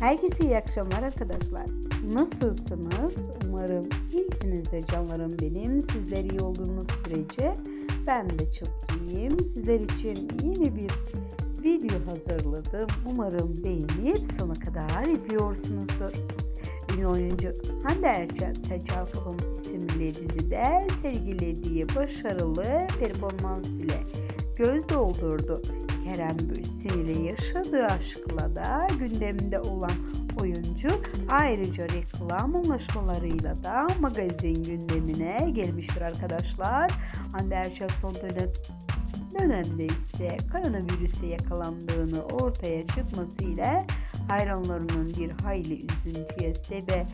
Herkese iyi akşamlar arkadaşlar. Nasılsınız? Umarım iyisinizdir canlarım benim. Sizler iyi olduğunuz sürece ben de çok iyiyim. Sizler için yeni bir video hazırladım. Umarım beğenip sona kadar izliyorsunuzdur. Ünlü oyuncu Hande Erçel Seçal Kapım isimli dizide sergilediği başarılı performans ile göz doldurdu. Kerem Bürsin ile yaşadığı aşkla da gündemde olan oyuncu ayrıca reklam anlaşmalarıyla da magazin gündemine gelmiştir arkadaşlar. Hande Erçel son dönem dönemde ise koronavirüse yakalandığını ortaya çıkmasıyla hayranlarının bir hayli üzüntüye sebe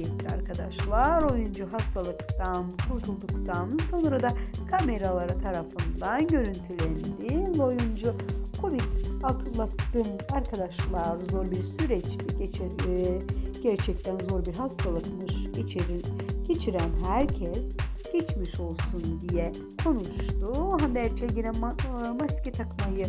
etti arkadaşlar. Oyuncu hastalıktan kurtulduktan sonra da kameraları tarafından görüntülendi. Atlattım arkadaşlar zor bir süreçti geçir, e, gerçekten zor bir hastalıkmış geçirin, geçiren herkes geçmiş olsun diye konuştu. Erçel yine ma- e, maske takmayı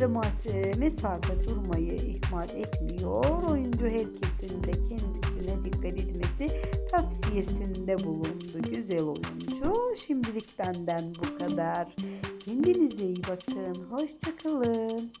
ve mas- mesafe durmayı ihmal etmiyor. Oyuncu herkesin de kendisine dikkat etmesi tavsiyesinde bulundu. Güzel oyuncu. Şimdilik benden bu kadar. Kendinize iyi bakın. Hoşçakalın.